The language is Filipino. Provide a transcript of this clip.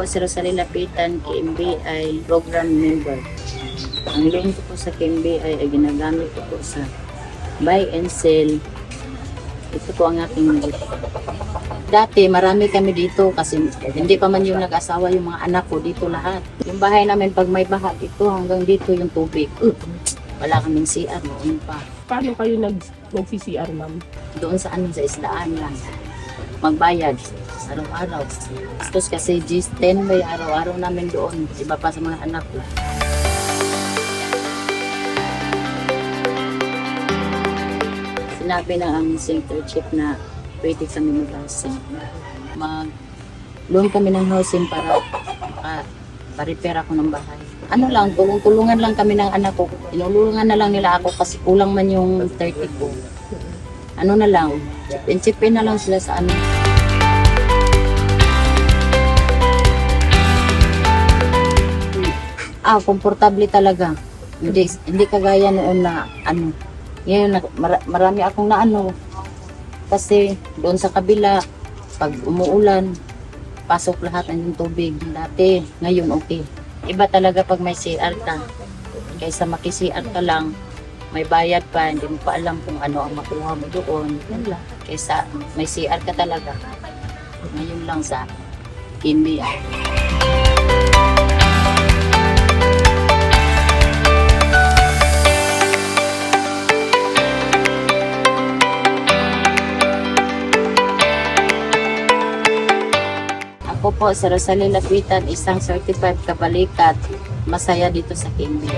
si Rosalie Lapitan, KMBI program member. Ang loan ko po sa KMBI ay ginagamit ko po sa buy and sell. Ito po ang aking Dati marami kami dito kasi hindi pa man yung nag-asawa yung mga anak ko dito lahat. Yung bahay namin pag may baha dito hanggang dito yung tubig. Uh, wala kaming CR noon pa. Paano kayo nag, nag-CCR, ma'am? Doon sa amin sa isdaan lang. Magbayad araw-araw. Tapos kasi G10 may araw-araw namin doon. Iba pa sa mga anak ko. Sinabi ng aming center chief na pwede kami mag-housing. Mag loan kami ng housing para maka, pa-repair ako ng bahay. Ano lang, tulong-tulungan lang kami ng anak ko. Tinulungan na lang nila ako kasi kulang man yung 30 ko. Ano na lang, chipin na lang sila sa amin. Ah, komportable talaga. Hindi, hindi kagaya noon na ano. Ngayon, mara- marami akong na ano. Kasi doon sa kabila, pag umuulan, pasok lahat ng tubig. Dati, ngayon okay. Iba talaga pag may CR ka. Kaysa maki-CR ka lang, may bayad pa, hindi mo pa alam kung ano ang makuha mo doon. Yan lang. Kaysa may CR ka talaga. Ngayon lang sa India. Ako po, si Rosalie Lapitan, isang certified kabalikat. Masaya dito sa Kimbi.